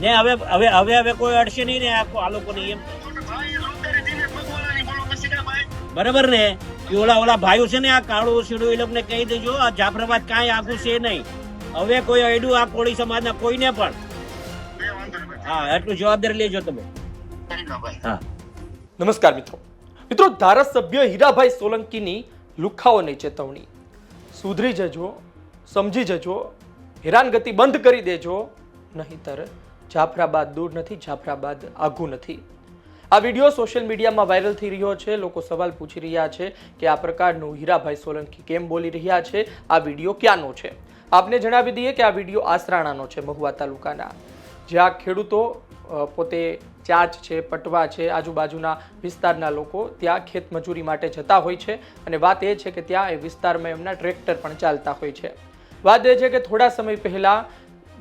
ને હવે હવે હવે હવે કોઈ અડશે નહીં ને આ લોકોને એમ. બરાબર ને? કે ઓલા ઓલા ભાઈઓ છે ને આ કાળું સીડું એ લોકોને કહી દેજો, આ જાફરાબાદ કાંઈ આખું છે નહીં. હવે કોઈ અડ્યું આ કોળી સમાજના કોઈને પણ. હા એટલું જવાબદારી લેજો તમે. હા. નમસ્કાર મિત્રો. મિત્રો, ધારાસભ્ય હીરાભાઈ સોલંકીની લુખાઓની ચેતવણી. સુધરી જજો, સમજી જજો, હેરાનગતિ બંધ કરી દેજો, નહીતર જાફરાબાદ દૂર નથી, જાફરાબાદ આઘું નથી. આ વીડિયો સોશિયલ મીડિયામાં વાયરલ થઈ રહ્યો છે. લોકો સવાલ પૂછી રહ્યા છે કે આ પ્રકારનું હીરાભાઈ સોલંકી કેમ બોલી રહ્યા છે? આ વીડિયો ક્યાંનો છે? આપને જણાવી દઈએ કે આ વીડિયો આસરાણાનો છે, મહુવા તાલુકાના. જ્યાં ખેડૂતો પોતે ચાંચ છે, પટવા છે, આજુબાજુના વિસ્તારના લોકો ત્યાં ખેત મજૂરી માટે જતા હોય છે. અને વાત એ છે કે ત્યાં એ વિસ્તારમાં એમના ટ્રેક્ટર પણ ચાલતા હોય છે. વાત એ છે કે થોડા સમય પહેલાં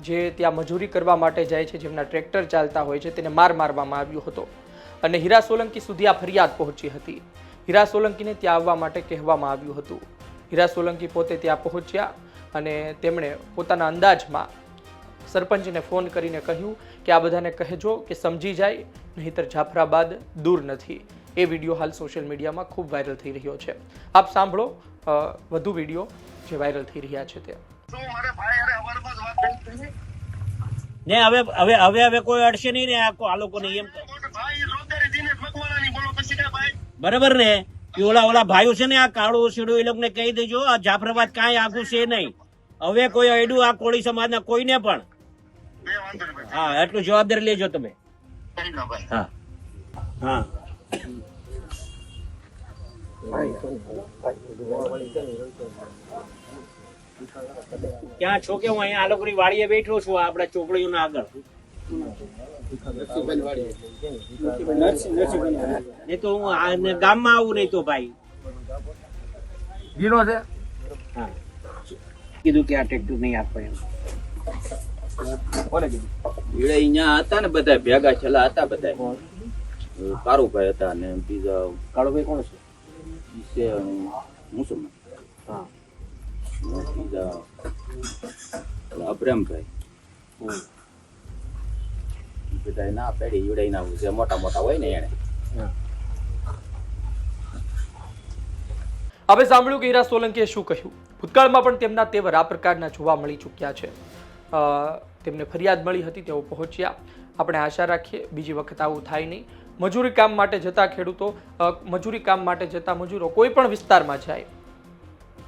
જે ત્યાં મજૂરી કરવા માટે જાય છે, જેમના ટ્રેક્ટર ચાલતા હોય છે, તેને માર મારવામાં આવ્યો હતો. અને હીરા સોલંકી સુધી આ ફરિયાદ પહોંચી હતી. હીરા સોલંકીને ત્યાં આવવા માટે કહેવામાં આવ્યું હતું. હીરા સોલંકી પોતે ત્યાં પહોંચ્યા અને તેમણે પોતાના અંદાજમાં સરપંચને ફોન કરીને કહ્યું કે આ બધાને કહેજો કે સમજી જાય, નહીંતર જાફરાબાદ દૂર નથી. એ વીડિયો હાલ સોશિયલ મીડિયામાં ખૂબ વાયરલ થઈ રહ્યો છે. આપ સાંભળો વધુ વીડિયો જે વાયરલ થઈ રહ્યા છે તે. ને હવે હવે હવે હવે કોઈ અડશે નહીં ને આ આ લોકોને એમ બરાબર ને? કે ઓલા ઓલા ભાઈઓ છે ને આ કાળું સીડું એ લોકોને કહી દેજો આ જાફરાબાદ કાંઈ આગું છે નહીં. હવે કોઈ અડ્યું આ કોળી સમાજના કોઈને પણ? હા એટલું જવાબદારી લેજો તમે. હા. હા. ક્યાં છો કે હું અહીંયા આલોકરી વાડીએ બેઠો છું આપણા ચોકડીઓના આગળ. નહીં તો હું ગામમાં આવું નહીં તો ભાઈ. ગીનો છે. હા. કીધું કે આ ટ્રેક્ટર નહીં આપવા એમ. કોને કીધું? અહીંયા હતા ને બધા ભેગા છેલ્લા હતા બધા. કારુભાઈ હતા ને બીજા. કાળુભાઈ કોણ છે? મોટા હોય ને એને હવે સાંભળ્યું કે હીરા સોલંકીએ શું કહ્યું? ભૂતકાળમાં પણ તેમના તેવર આ પ્રકારના જોવા મળી ચૂક્યા છે. તેમને ફરિયાદ મળી હતી, તેઓ પહોંચ્યા. આપણે આશા રાખીએ, બીજી વખત આવું થાય નહીં. મજૂરી કામ માટે જતા ખેડૂતો મજૂરી કામ માટે જતા મજૂરો કોઈ પણ વિસ્તારમાં જાય,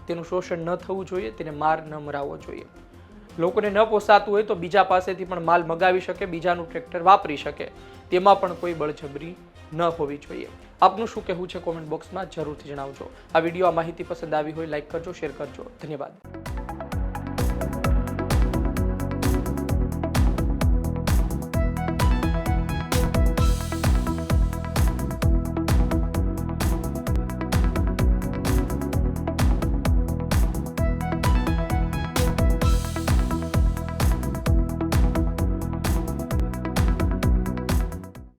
તેનું શોષણ ન થવું જોઈએ, તેને માર ન મરાવવો જોઈએ. લોકોને ન પોસાતું હોય તો બીજા પાસેથી પણ માલ મગાવી શકે, બીજાનું ટ્રેક્ટર વાપરી શકે. તેમાં પણ કોઈ બળજબરી ન હોવી જોઈએ. આપનું શું કહેવું છે કોમેન્ટ બોક્સમાં જરૂરથી જણાવજો. આ વીડિયો આ માહિતી પસંદ આવી હોય, લાઈક કરજો, શેર કરજો. ધન્યવાદ.